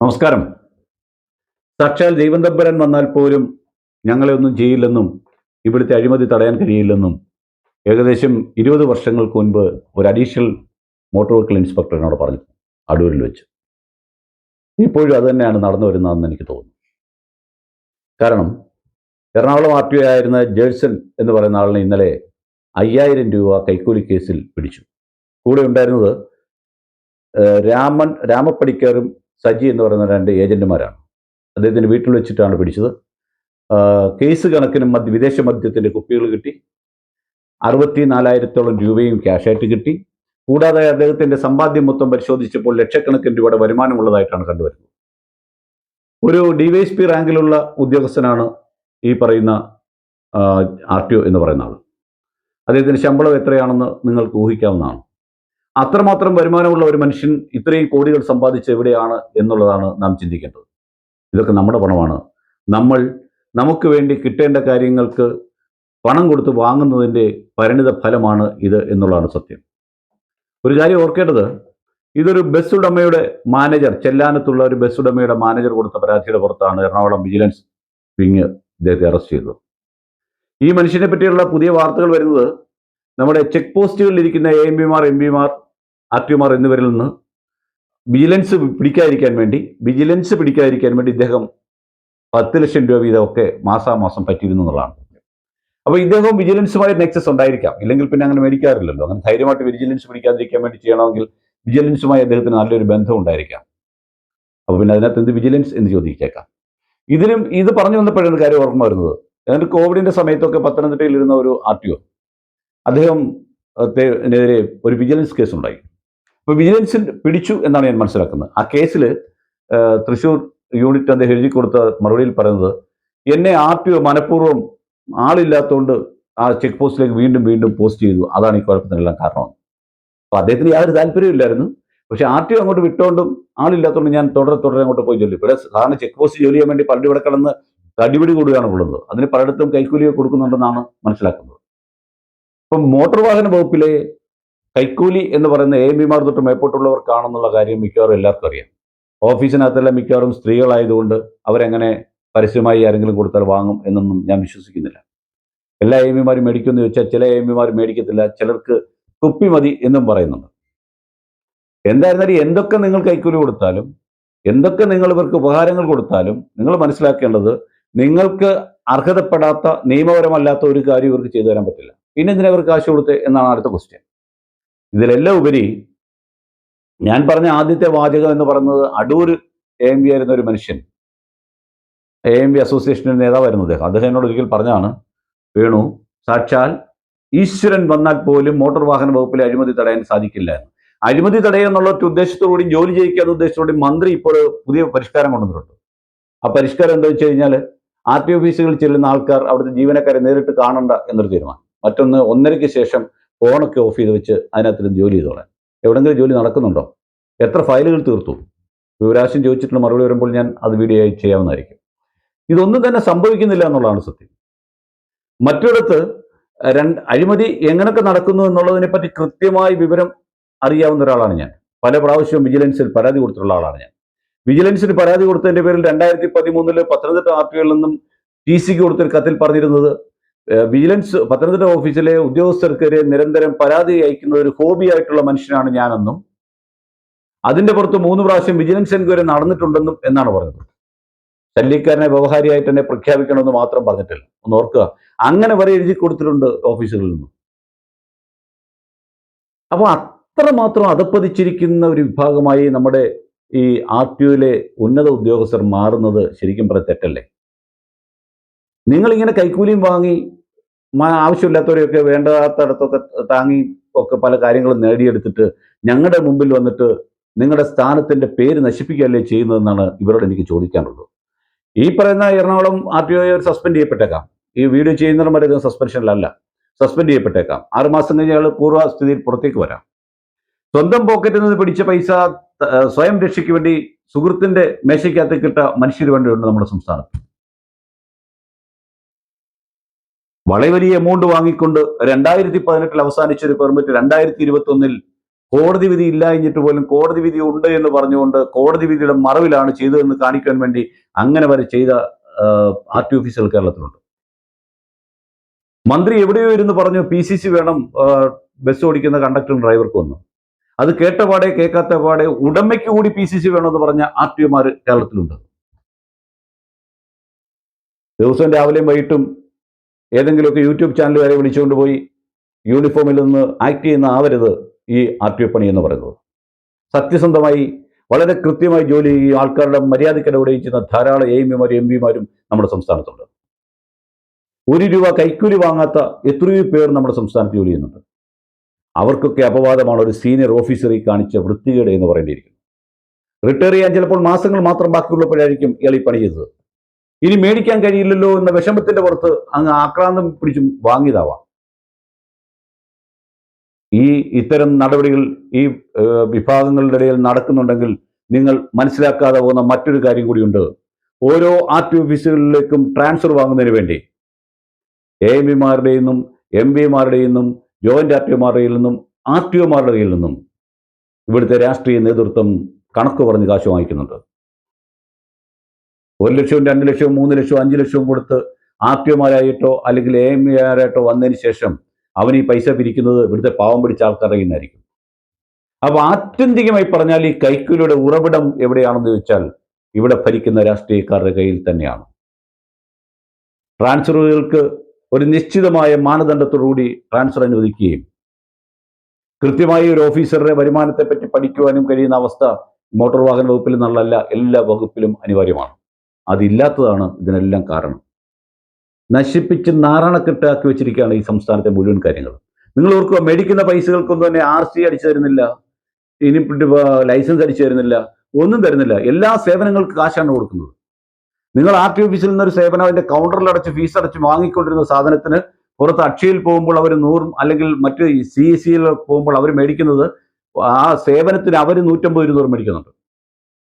നമസ്കാരം. സാക്ഷാൽ ദൈവം വന്നാൽ പോലും ഞങ്ങളെ ഒന്നും ചെയ്യില്ലെന്നും ഇവിടുത്തെ അഴിമതി തടയാൻ കഴിയില്ലെന്നും ഏകദേശം ഇരുപത് വർഷങ്ങൾക്ക് മുൻപ് ഒരു അഡീഷണൽ മോട്ടോർ വെഹിക്കിൾ ഇൻസ്പെക്ടറിനോട് പറഞ്ഞു അടൂരിൽ വെച്ച്. ഇപ്പോഴും അത് തന്നെയാണ് നടന്നു വരുന്നതെന്ന് എനിക്ക് തോന്നുന്നു. കാരണം എറണാകുളം ആർ ടി ആയിരുന്ന ജേഴ്സൺ എന്ന് പറയുന്ന ആളിനെ ഇന്നലെ അയ്യായിരം രൂപ കൈക്കൂലി കേസിൽ പിടിച്ചു. കൂടെ ഉണ്ടായിരുന്നത് രാമൻ രാമപ്പടിക്കാരും സജി എന്ന് പറയുന്ന രണ്ട് ഏജന്റുമാരാണ്. അദ്ദേഹത്തിന്റെ വീട്ടിൽ വെച്ചിട്ടാണ് പിടിച്ചത്. കേസ് കണക്കിന് മദ്യ വിദേശ മദ്യത്തിന്റെ കുപ്പികൾ കിട്ടി. അറുപത്തി നാലായിരത്തോളം രൂപയും ക്യാഷായിട്ട് കിട്ടി. കൂടാതെ അദ്ദേഹത്തിന്റെ സമ്പാദ്യം മൊത്തം പരിശോധിച്ചപ്പോൾ ലക്ഷക്കണക്കിന് രൂപയുടെ വരുമാനമുള്ളതായിട്ടാണ് കണ്ടുവരുന്നത്. ഒരു ഡിവൈഎസ്പി റാങ്കിലുള്ള ഉദ്യോഗസ്ഥനാണ് ഈ പറയുന്ന ആർ ടി ഒ എന്ന് പറയുന്ന ആൾ. അദ്ദേഹത്തിന്റെ ശമ്പളം എത്രയാണെന്ന് നിങ്ങൾക്ക് ഊഹിക്കാവുന്നതാണ്. അത്രമാത്രം വരുമാനമുള്ള ഒരു മനുഷ്യൻ ഇത്രയും കോടികൾ സമ്പാദിച്ച് എവിടെയാണ് എന്നുള്ളതാണ് നാം ചിന്തിക്കേണ്ടത്. ഇതൊക്കെ നമ്മുടെ പണമാണ്. നമ്മൾ നമുക്ക് വേണ്ടി കിട്ടേണ്ട കാര്യങ്ങൾക്ക് പണം കൊടുത്ത് വാങ്ങുന്നതിന്റെ പരിണിത ഫലമാണ് ഇത് എന്നുള്ളതാണ് സത്യം. ഒരു കാര്യം ഓർക്കേണ്ടത് ഇതൊരു ബസ് ഉടമയുടെ മാനേജർ ചെല്ലാനത്തുള്ള ഒരു ബസ് ഉടമയുടെ മാനേജർ കൊടുത്ത പരാതിയുടെ പുറത്താണ് എറണാകുളം വിജിലൻസ് വിങ് ഇദ്ദേഹത്തെ അറസ്റ്റ് ചെയ്തത്. ഈ മനുഷ്യനെ പറ്റിയുള്ള പുതിയ വാർത്തകൾ വരുന്നത് നമ്മുടെ ചെക്ക് പോസ്റ്റുകളിൽ ഇരിക്കുന്ന എ എം പിമാർ എം പിമാർ ഒമാർ എന്നിവരിൽ നിന്ന് വിജിലൻസ് പിടിക്കാതിരിക്കാൻ വേണ്ടി വിജിലൻസ് പിടിക്കാതിരിക്കാൻ വേണ്ടി ഇദ്ദേഹം പത്ത് ലക്ഷം രൂപ വീതമൊക്കെ മാസാമാസം പറ്റിയിരുന്നു എന്നുള്ളതാണ് അപ്പോൾ ഇദ്ദേഹം വിജിലൻസുമായി നെക്സസ് ഉണ്ടായിരിക്കാം. ഇല്ലെങ്കിൽ പിന്നെ അങ്ങനെ മേടിക്കാറില്ലല്ലോ. അങ്ങനെ ധൈര്യമായിട്ട് വിജിലൻസ് പിടിക്കാതിരിക്കാൻ വേണ്ടി ചെയ്യണമെങ്കിൽ വിജിലൻസുമായി അദ്ദേഹത്തിന് നല്ലൊരു ബന്ധം ഉണ്ടായിരിക്കാം. അപ്പോൾ പിന്നെ അതിനകത്ത് എന്ത് വിജിലൻസ് എന്ന് ചോദിച്ചേക്കാം. ഇതിനും ഇത് പറഞ്ഞു വന്നപ്പോഴാണ് കാര്യം ഓർമ്മ വരുന്നത്. എന്നിട്ട് കോവിഡിന്റെ സമയത്തൊക്കെ പത്തനംതിട്ടയിൽ ഇരുന്ന ഒരു ആർ ടി ഒ അദ്ദേഹം എതിരെ ഒരു വിജിലൻസ് കേസ് ഉണ്ടായി അപ്പോൾ വിജിലൻസിൽ പിടിച്ചു എന്നാണ് ഞാൻ മനസ്സിലാക്കുന്നത്. ആ കേസിൽ തൃശ്ശൂർ യൂണിറ്റ് അദ്ദേഹം എഴുതി കൊടുത്ത മറുപടിയിൽ പറയുന്നത് എന്നെ ആർ ടി ഒ മനഃപൂർവം ആളില്ലാത്തതുകൊണ്ട് ആ ചെക്ക് പോസ്റ്റിലേക്ക് വീണ്ടും വീണ്ടും പോസ്റ്റ് ചെയ്തു. അതാണ് ഈ കുഴപ്പത്തിനെല്ലാം കാരണം അപ്പോൾ അദ്ദേഹത്തിന് യാതൊരു താല്പര്യമില്ലായിരുന്നു പക്ഷെ ആർ ടി ഒ അങ്ങോട്ട് വിട്ടുകൊണ്ടും ആളില്ലാത്തതുകൊണ്ട് ഞാൻ തുടരെ തുടരെ അങ്ങോട്ട് പോയി ചൊല്ലി ഇവിടെ സാധാരണ ചെക്ക് പോസ്റ്റ് ജോലി ചെയ്യാൻ വേണ്ടി പലരും ഇവിടെ കിടന്ന് കടിപിടി കൂടുകയാണ് ഉള്ളത്. അതിന് പലയിടത്തും കൈക്കൂലിയൊക്കെ കൊടുക്കുന്നുണ്ടെന്നാണ് മനസ്സിലാക്കുന്നത്. ഇപ്പം മോട്ടോർ വാഹന വകുപ്പിലെ കൈക്കൂലി എന്ന് പറയുന്ന എ എം പിമാർ തൊട്ട് മേപ്പോട്ടുള്ളവർക്കാണെന്നുള്ള കാര്യം മിക്കവാറും എല്ലാവർക്കും അറിയാം. ഓഫീസിനകത്തെല്ലാം മിക്കവാറും സ്ത്രീകളായതുകൊണ്ട് അവരെങ്ങനെ പരസ്യമായി ആരെങ്കിലും കൊടുത്താൽ വാങ്ങും എന്നൊന്നും ഞാൻ വിശ്വസിക്കുന്നില്ല. എല്ലാ എം പിമാരും മേടിക്കുമെന്ന് ചോദിച്ചാൽ ചില എം പിമാർ മേടിക്കത്തില്ല ചിലർക്ക് കുപ്പി മതി എന്നും പറയുന്നുണ്ട്. എന്തായിരുന്നാലും എന്തൊക്കെ നിങ്ങൾ കൈക്കൂലി കൊടുത്താലും എന്തൊക്കെ നിങ്ങൾ ഇവർക്ക് ഉപഹാരങ്ങൾ കൊടുത്താലും നിങ്ങൾ മനസ്സിലാക്കേണ്ടത് നിങ്ങൾക്ക് അർഹതപ്പെടാത്ത നിയമപരമല്ലാത്ത ഒരു കാര്യം ഇവർക്ക് ചെയ്തു തരാൻ പറ്റില്ല. പിന്നെ എന്തിനാ ഇവർക്ക് കാശ് കൊടുത്തേ? എന്നാണ് അടുത്ത ക്വസ്റ്റ്യൻ ഇതിലെല്ലാം ഉപരി ഞാൻ പറഞ്ഞ ആദ്യത്തെ വാചകം എന്ന് പറയുന്നത് അടൂർ എ എം പി ആയിരുന്ന ഒരു മനുഷ്യൻ. എ എം പി അസോസിയേഷന്റെ നേതാവായിരുന്നു അദ്ദേഹം. അദ്ദേഹം എന്നോട് ഒരിക്കൽ പറഞ്ഞാണ് വേണു സാക്ഷാൽ ഈശ്വരൻ വന്നാൽ പോലും മോട്ടോർ വാഹന വകുപ്പിലെ അഴിമതി തടയാൻ സാധിക്കില്ല എന്ന്. അഴിമതി തടയുക എന്നുള്ള ഒറ്റ ഉദ്ദേശത്തോടുകൂടി ജോലി എന്ന ഉദ്ദേശത്തോടെ മന്ത്രി ഇപ്പോൾ പുതിയ പരിഷ്കാരം കൊണ്ടുവന്നിട്ടുണ്ട്. ആ പരിഷ്കാരം എന്താ വെച്ച് കഴിഞ്ഞാൽ ആർ ടി ഓഫീസുകളിൽ ചെല്ലുന്ന ആൾക്കാർ അവിടുത്തെ ജീവനക്കാരെ നേരിട്ട് കാണണ്ട എന്നൊരു തീരുമാനം. മറ്റൊന്ന് ഒന്നരയ്ക്ക് ശേഷം ഫോണൊക്കെ ഓഫ് ചെയ്ത് വെച്ച് അതിനകത്ത് ജോലി ചെയ്തോളാൻ. എവിടെങ്കിലും ജോലി നടക്കുന്നുണ്ടോ? എത്ര ഫയലുകൾ തീർത്തു? വിവരാശം ചോദിച്ചിട്ടുള്ള മറുപടി വരുമ്പോൾ ഞാൻ അത് വീഡിയോ ആയി ചെയ്യാവുന്നതായിരിക്കും. ഇതൊന്നും തന്നെ സംഭവിക്കുന്നില്ല എന്നുള്ളതാണ് സത്യം. മറ്റൊരിടത്ത് രണ്ട് അഴിമതി എങ്ങനെയൊക്കെ നടക്കുന്നു എന്നുള്ളതിനെപ്പറ്റി കൃത്യമായി വിവരം അറിയാവുന്ന ഒരാളാണ് ഞാൻ. പല പ്രാവശ്യവും വിജിലൻസിൽ പരാതി കൊടുത്തിട്ടുള്ള ആളാണ് ഞാൻ. വിജിലൻസിന് പരാതി കൊടുത്തതിന്റെ പേരിൽ രണ്ടായിരത്തി പതിമൂന്നിൽ പത്തനംതിട്ട ആർ നിന്നും ടി സിക്ക് കൊടുത്തൊരു കത്തിൽ പറഞ്ഞിരുന്നത് വിജിലൻസ് പത്തനംതിട്ട ഓഫീസിലെ ഉദ്യോഗസ്ഥർക്കെതിരെ നിരന്തരം പരാതി അയക്കുന്ന ഒരു ഹോബി ആയിട്ടുള്ള മനുഷ്യനാണ് ഞാനെന്നും അതിന്റെ പുറത്ത് മൂന്ന് പ്രാവശ്യം വിജിലൻസ് എൻക്വയറി നടന്നിട്ടുണ്ടെന്നും എന്നാണ് പറഞ്ഞത്. ശല്യക്കാരനെ വ്യവഹാരിയായിട്ട് തന്നെ പ്രഖ്യാപിക്കണമെന്ന് മാത്രം പറഞ്ഞിട്ടില്ല. ഒന്ന് ഓർക്കുക അങ്ങനെ വരെ എഴുതി കൊടുത്തിട്ടുണ്ട് ഓഫീസുകളിൽ നിന്നും. അപ്പോൾ അത്രമാത്രം അതപ്പതിച്ചിരിക്കുന്ന ഒരു വിഭാഗമായി നമ്മുടെ ഈ ആർ ടി ഒയിലെ ഉന്നത ഉദ്യോഗസ്ഥർ മാറുന്നത് ശരിക്കും പറഞ്ഞ തെറ്റല്ലേ? നിങ്ങളിങ്ങനെ കൈക്കൂലിയും വാങ്ങി ആവശ്യമില്ലാത്തവരെയൊക്കെ വേണ്ടാത്തടത്തൊക്കെ താങ്ങി ഒക്കെ പല കാര്യങ്ങളും നേടിയെടുത്തിട്ട് ഞങ്ങളുടെ മുമ്പിൽ വന്നിട്ട് നിങ്ങളുടെ സ്ഥാനത്തിന്റെ പേര് നശിപ്പിക്കുകയല്ലേ ചെയ്യുന്നതെന്നാണ് ഇവരോട് എനിക്ക് ചോദിക്കാനുള്ളത്. ഈ പറയുന്ന Ernakulam R T O suspend ചെയ്യപ്പെട്ടേക്കാം. ഈ വീഡിയോ ചെയ്യുന്നവരും വരെ സസ്പെൻഷനിലല്ല. സസ്പെൻഡ് ചെയ്യപ്പെട്ടേക്കാം. ആറുമാസം കഴിഞ്ഞ് അയാൾ പൂർവസ്ഥിതിയിൽ പുറത്തേക്ക് വരാം. സ്വന്തം പോക്കറ്റിൽ നിന്ന് പിടിച്ച പൈസ സ്വയം രക്ഷയ്ക്ക് വേണ്ടി സുഹൃത്തിന്റെ മേശയ്ക്കകത്ത് കിട്ട മനുഷ്യർ വേണ്ടിയുണ്ട് നമ്മുടെ സംസ്ഥാനത്ത്. വളരെ വലിയ എമൗണ്ട് വാങ്ങിക്കൊണ്ട് രണ്ടായിരത്തി പതിനെട്ടിൽ അവസാനിച്ച ഒരു പെർമിറ്റ് രണ്ടായിരത്തി ഇരുപത്തി ഒന്നിൽ കോടതി വിധി ഇല്ല എന്നിട്ട് പോലും കോടതി വിധി ഉണ്ട് എന്ന് പറഞ്ഞുകൊണ്ട് കോടതി വിധിയുടെ മറവിലാണ് ചെയ്തതെന്ന് കാണിക്കാൻ വേണ്ടി അങ്ങനെ വരെ ചെയ്ത ആർ ടി ഓഫീസുകൾ കേരളത്തിലുണ്ട്. മന്ത്രി എവിടെയോ ഇരുന്ന് പറഞ്ഞു പി സി സി വേണം ബസ് ഓടിക്കുന്ന കണ്ടക്ടറും ഡ്രൈവർക്കും ഒന്ന്. അത് കേട്ട പാടെ കേൾക്കാത്ത പാടെ ഉടമയ്ക്ക് കൂടി പി സി സി വേണമെന്ന് പറഞ്ഞ ആർ ടി ഒമാർ കേരളത്തിലുണ്ട്. ദിവസവും രാവിലെയും വൈകിട്ടും ഏതെങ്കിലുമൊക്കെ യൂട്യൂബ് ചാനൽ വരെ വിളിച്ചുകൊണ്ട് പോയി യൂണിഫോമിൽ നിന്ന് ആക്ട് ചെയ്യുന്ന ആവരുത് ഈ ആർ ടി ഒ പണി എന്ന് പറയുന്നത്. സത്യസന്ധമായി വളരെ കൃത്യമായി ജോലി ഈ ആൾക്കാരുടെ മര്യാദയ്ക്കിടെ ചെയ്യുന്ന ധാരാളം എം പിമാരും എം പിമാരും നമ്മുടെ സംസ്ഥാനത്തുണ്ട്. ഒരു രൂപ കൈക്കൂലി വാങ്ങാത്ത എത്രയോ പേർ നമ്മുടെ സംസ്ഥാനത്ത് ജോലി ചെയ്യുന്നുണ്ട്. അവർക്കൊക്കെ അപവാദമാണ് ഒരു സീനിയർ ഓഫീസറെ കാണിച്ച വൃത്തികേട് എന്ന് പറയേണ്ടിയിരിക്കുന്നു. റിട്ടയർ ചെയ്യാൻ ചിലപ്പോൾ മാസങ്ങൾ മാത്രം ബാക്കിയുള്ളപ്പോഴായിരിക്കും ഇയാൾ ഈ പണി ചെയ്തത്. ഇനി മേടിക്കാൻ കഴിയില്ലല്ലോ എന്ന വിഷമത്തിന്റെ പുറത്ത് അങ്ങ് ആക്രാന്തം പിടിച്ചും വാങ്ങിയതാവാം. ഈ ഇത്തരം നടപടികൾ ഈ വിഭാഗങ്ങളുടെ ഇടയിൽ നടക്കുന്നുണ്ടെങ്കിൽ നിങ്ങൾ മനസ്സിലാക്കാതെ പോകുന്ന മറ്റൊരു കാര്യം കൂടിയുണ്ട്. ഓരോ ആർ ടി ഓഫീസുകളിലേക്കും ട്രാൻസ്ഫർ വാങ്ങുന്നതിന് വേണ്ടി എ എം പിമാരുടെ നിന്നും എം പിമാരുടെ നിന്നും ജോയിന്റ് ആർ ടി ഒമാരുടെ കയ്യിൽ നിന്നും ആർ ടി ഒമാരുടെ കയ്യിൽ നിന്നും ഇവിടുത്തെ രാഷ്ട്രീയ നേതൃത്വം കണക്ക് പറഞ്ഞ് കാശ് വാങ്ങിക്കുന്നുണ്ട്. ഒരു ലക്ഷവും രണ്ട് ലക്ഷവും മൂന്ന് ലക്ഷവും അഞ്ച് ലക്ഷവും കൊടുത്ത് ആർ അല്ലെങ്കിൽ എ എം ആരായിട്ടോ വന്നതിന് ശേഷം അവൻ ഈ പൈസ പിരിക്കുന്നത് ഇവിടുത്തെ പാവം പിടിച്ച ആൾക്കാരുടെ കയ്യിൽ നിന്നായിരിക്കും അപ്പൊ ആത്യന്തികമായി പറഞ്ഞാൽ ഈ കൈക്കൂലിയുടെ ഉറവിടം എവിടെയാണെന്ന് ചോദിച്ചാൽ ഇവിടെ ഭരിക്കുന്ന രാഷ്ട്രീയക്കാരുടെ കയ്യിൽ തന്നെയാണ്. ട്രാൻസ്ഫറുകൾക്ക് ഒരു നിശ്ചിതമായ മാനദണ്ഡത്തോടുകൂടി ട്രാൻസ്ഫർ അനുവദിക്കുകയും കൃത്യമായി ഒരു ഓഫീസറുടെ വരുമാനത്തെ പറ്റി പഠിക്കുവാനും കഴിയുന്ന അവസ്ഥ മോട്ടോർ വാഹന വകുപ്പിൽ നിന്നുള്ളതല്ല എല്ലാ വകുപ്പിലും അനിവാര്യമാണ്. അതില്ലാത്തതാണ് ഇതിനെല്ലാം കാരണം. നശിപ്പിച്ച് നാറാണക്കെട്ടാക്കി വെച്ചിരിക്കുകയാണ് ഈ സംസ്ഥാനത്തെ മുഴുവൻ കാര്യങ്ങൾ. നിങ്ങൾ ഓർക്കുക മേടിക്കുന്ന പൈസകൾക്കൊന്നും തന്നെ ആർ സി അടിച്ചു തരുന്നില്ല. ഇനി ലൈസൻസ് അടിച്ചു തരുന്നില്ല. ഒന്നും തരുന്നില്ല. എല്ലാ സേവനങ്ങൾക്ക് കാശാണ് കൊടുക്കുന്നത്. നിങ്ങൾ ആർ ടി ഓഫീസിൽ നിന്നൊരു സേവനം അതിന്റെ കൗണ്ടറിൽ അടച്ച് ഫീസ് അടച്ച് വാങ്ങിക്കൊണ്ടിരുന്ന സാധനത്തിന് പുറത്ത് അക്ഷയയിൽ പോകുമ്പോൾ അവർ നൂറും അല്ലെങ്കിൽ മറ്റ് സി സിയിൽ പോകുമ്പോൾ അവർ മേടിക്കുന്നത് ആ സേവനത്തിന് അവർ നൂറ്റമ്പത് രൂപ മേടിക്കുന്നുണ്ട്.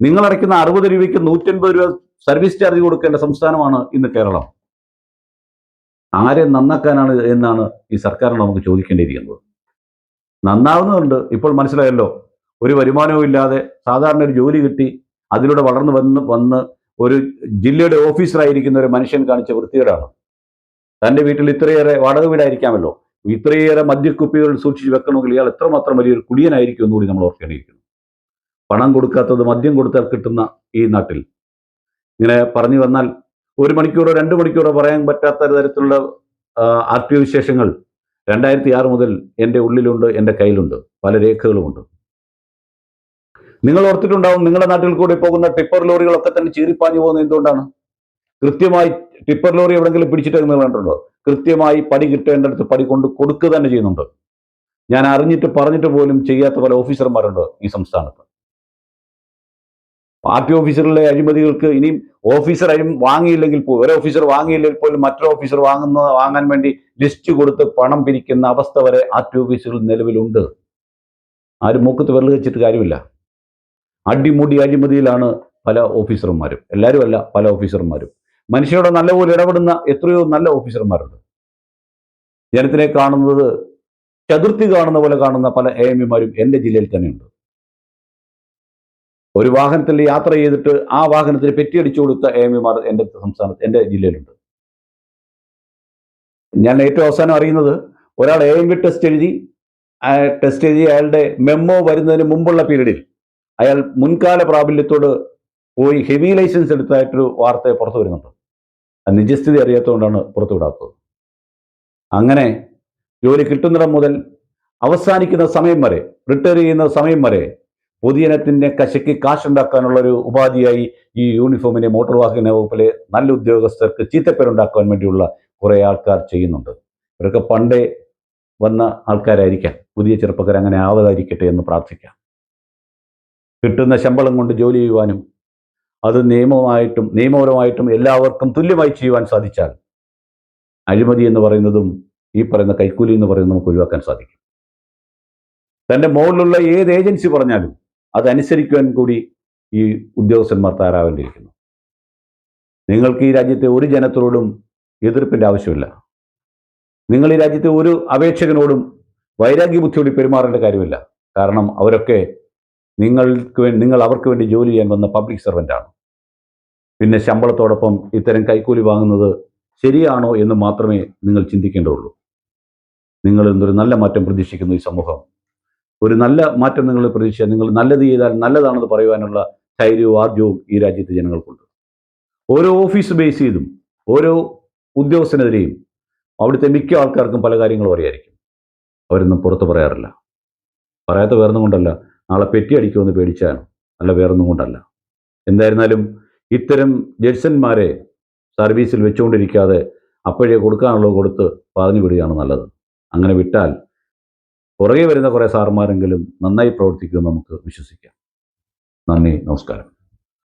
നിങ്ങൾ അടയ്ക്കുന്ന അറുപത് രൂപയ്ക്ക് നൂറ്റൻപത് രൂപ സർവീസ് ചാർജ് കൊടുക്കേണ്ട സംസ്ഥാനമാണ് ഇന്ന് കേരളം. ആരെ നന്നാക്കാനാണ് എന്നാണ് ഈ സർക്കാർ നമുക്ക് ചോദിക്കേണ്ടിയിരിക്കുന്നത്. നന്നാവുന്നുണ്ട് ഇപ്പോൾ മനസ്സിലായല്ലോ. ഒരു വരുമാനവും ഇല്ലാതെ സാധാരണ ഒരു ജോലി കിട്ടി അതിലൂടെ വളർന്നു വന്ന് വന്ന് ഒരു ജില്ലയുടെ ഓഫീസറായിരിക്കുന്ന ഒരു മനുഷ്യൻ കാണിച്ച വൃത്തികേടാണ്. തന്റെ വീട്ടിൽ ഇത്രയേറെ വാടക വീടായിരിക്കാമല്ലോ. ഇത്രയേറെ മദ്യക്കുപ്പികൾ സൂക്ഷിച്ച് വെക്കണമെങ്കിൽ ഇയാൾ എത്രമാത്രം വലിയൊരു കുടിയനായിരിക്കും എന്നുകൂടി നമ്മൾ ഓർക്കേണ്ടിയിരിക്കുന്നു. പണം കൊടുക്കാത്തത് മദ്യം കൊടുത്താൽ കിട്ടുന്ന ഈ നാട്ടിൽ ഇങ്ങനെ പറഞ്ഞു വന്നാൽ ഒരു മണിക്കൂറോ രണ്ട് മണിക്കൂറോ പറയാൻ പറ്റാത്ത തരത്തിലുള്ള ആർ ടി വിശേഷങ്ങൾ രണ്ടായിരത്തി ആറ് മുതൽ എന്റെ ഉള്ളിലുണ്ട് എന്റെ കയ്യിലുണ്ട് പല രേഖകളുമുണ്ട്. നിങ്ങൾ ഓർത്തിട്ടുണ്ടാവും നിങ്ങളുടെ നാട്ടിൽ കൂടി പോകുന്ന ടിപ്പർ ലോറികളൊക്കെ തന്നെ ചീറിപ്പാഞ്ഞു പോകുന്നത് എന്തുകൊണ്ടാണ്? കൃത്യമായി ടിപ്പർ ലോറി എവിടെങ്കിലും പിടിച്ചിട്ട് നിങ്ങൾ കണ്ടിട്ടുണ്ടോ കൃത്യമായി പടി കിട്ടേണ്ടടുത്ത് പടി കൊണ്ട് കൊടുക്കുക തന്നെ ചെയ്യുന്നുണ്ട്. ഞാൻ അറിഞ്ഞിട്ട് പറഞ്ഞിട്ട് പോലും ചെയ്യാത്ത പല ഓഫീസർമാരുണ്ട് ഈ സംസ്ഥാനത്ത്. പാർട്ടി ഓഫീസറിലെ അഴിമതികൾക്ക് ഇനിയും ഓഫീസർ അഴിമ വാങ്ങിയില്ലെങ്കിൽ പോലും ഒരു ഓഫീസർ വാങ്ങിയില്ലെങ്കിൽ പോലും മറ്റൊരു ഓഫീസർ വാങ്ങുന്ന വാങ്ങാൻ വേണ്ടി ലിസ്റ്റ് കൊടുത്ത് പണം പിരിക്കുന്ന അവസ്ഥ വരെ ആ ടി ഓഫീസുകൾ നിലവിലുണ്ട്. ആരും മൂക്കത്ത് വെള്ളം വെച്ചിട്ട് കാര്യമില്ല. അടിമുടി അഴിമതിയിലാണ് പല ഓഫീസർമാരും. എല്ലാവരും അല്ല പല ഓഫീസർമാരും. മനുഷ്യരോട് നല്ലപോലെ ഇടപെടുന്ന എത്രയോ നല്ല ഓഫീസർമാരുണ്ട്. ജനത്തിനെ കാണുന്നത് ചതുർത്ഥി കാണുന്ന പോലെ കാണുന്ന പല എ എം പിമാരും എന്റെ ജില്ലയിൽ തന്നെയുണ്ട്. ഒരു വാഹനത്തിൽ യാത്ര ചെയ്തിട്ട് ആ വാഹനത്തിന് പെറ്റിയടിച്ചു കൊടുത്ത എ എം പിമാർ എന്റെ സംസ്ഥാനത്ത് എന്റെ ജില്ലയിലുണ്ട്. ഞാൻ ഏറ്റവും അവസാനം അറിയുന്നത് ഒരാൾ എ എം പി ടെസ്റ്റ് എഴുതി ടെസ്റ്റ് എഴുതി അയാളുടെ മെമ്മോ വരുന്നതിന് മുമ്പുള്ള പീരീഡിൽ അയാൾ മുൻകാല പ്രാബല്യത്തോട് പോയി ഹെവി ലൈസൻസ് എടുത്തായിട്ടൊരു വാർത്ത പുറത്തു വരുന്നുണ്ട്. നിജസ്ഥിതി അറിയാത്തതുകൊണ്ടാണ് പുറത്തു വിടാത്തത്. അങ്ങനെ ജോലി കിട്ടുന്നിടം മുതൽ അവസാനിക്കുന്ന സമയം വരെ റിട്ടയർ ചെയ്യുന്ന സമയം വരെ പൊതുജനത്തിന്റെ കശയ്ക്ക് കാശുണ്ടാക്കാനുള്ളൊരു ഉപാധിയായി ഈ യൂണിഫോമിനെ മോട്ടോർ വാഹന വകുപ്പിലെ നല്ല ഉദ്യോഗസ്ഥർക്ക് ചീത്തപ്പേരുണ്ടാക്കാൻ വേണ്ടിയുള്ള കുറേ ആൾക്കാർ ചെയ്യുന്നുണ്ട്. ഇവരൊക്കെ പണ്ടേ വന്ന ആൾക്കാരായിരിക്കാം. പുതിയ ചെറുപ്പക്കാർ അങ്ങനെ ആവതായിരിക്കട്ടെ എന്ന് പ്രാർത്ഥിക്കാം. കിട്ടുന്ന ശമ്പളം കൊണ്ട് ജോലി ചെയ്യുവാനും അത് നിയമമായിട്ടും നിയമപരമായിട്ടും എല്ലാവർക്കും തുല്യമായി ചെയ്യുവാൻ സാധിച്ചാൽ അഴിമതി എന്ന് പറയുന്നതും ഈ പറയുന്ന കൈക്കൂലി എന്ന് പറയുന്നത് നമുക്ക് ഒഴിവാക്കാൻ സാധിക്കും. തന്റെ മുകളിലുള്ള ഏത് ഏജൻസി പറഞ്ഞാലും അതനുസരിക്കുവാൻ കൂടി ഈ ഉദ്യോഗസ്ഥന്മാർ തയ്യാറാവേണ്ടിയിരിക്കുന്നു. നിങ്ങൾക്ക് ഈ രാജ്യത്തെ ഒരു ജനത്തോടും എതിർപ്പിന്റെ ആവശ്യമില്ല. നിങ്ങൾ ഈ രാജ്യത്തെ ഒരു അപേക്ഷകനോടും വൈരാഗ്യ ബുദ്ധിയോടി പെരുമാറേണ്ട കാര്യമില്ല. കാരണം അവരൊക്കെ നിങ്ങൾക്ക് വേണ്ടി നിങ്ങൾ അവർക്ക് വേണ്ടി ജോലി ചെയ്യാൻ വന്ന പബ്ലിക് സർവന്റാണ് പിന്നെ ശമ്പളത്തോടൊപ്പം ഇത്തരം കൈക്കൂലി വാങ്ങുന്നത് ശരിയാണോ എന്ന് മാത്രമേ നിങ്ങൾ ചിന്തിക്കേണ്ടതുള്ളൂ. നിങ്ങൾ എന്തൊരു നല്ല മാറ്റം പ്രതീക്ഷിക്കുന്നു ഈ സമൂഹം. ഒരു നല്ല മാറ്റം നിങ്ങൾ പ്രതീക്ഷിച്ചാൽ നിങ്ങൾ നല്ലത് ചെയ്താൽ നല്ലതാണെന്ന് പറയുവാനുള്ള ധൈര്യവും ആർജവും ഈ രാജ്യത്തെ ജനങ്ങൾക്കുണ്ട്. ഓരോ ഓഫീസ് ബേസ് ചെയ്തും ഓരോ ഉദ്യോഗസ്ഥനെതിരെയും അവിടുത്തെ മിക്ക ആൾക്കാർക്കും പല കാര്യങ്ങളും അറിയായിരിക്കും. അവരൊന്നും പുറത്ത് പറയാറില്ല. പറയാത്ത വേറൊന്നും കൊണ്ടല്ല. നാളെ പെറ്റി അടിക്കുമെന്ന് പേടിച്ചാണ് അല്ല വേറൊന്നും കൊണ്ടല്ല. എന്തായിരുന്നാലും ഇത്തരം ജഡ്സന്മാരെ സർവീസിൽ വെച്ചുകൊണ്ടിരിക്കാതെ അപ്പോഴേ കൊടുക്കാനുള്ളത് കൊടുത്ത് പറഞ്ഞു വിടുകയാണ് നല്ലത്. അങ്ങനെ വിട്ടാൽ പുറകെ വരുന്ന കുറേ സാർമാരെങ്കിലും നന്നായി പ്രവർത്തിക്കുമെന്ന് നമുക്ക് വിശ്വസിക്കാം. നന്ദി നമസ്കാരം.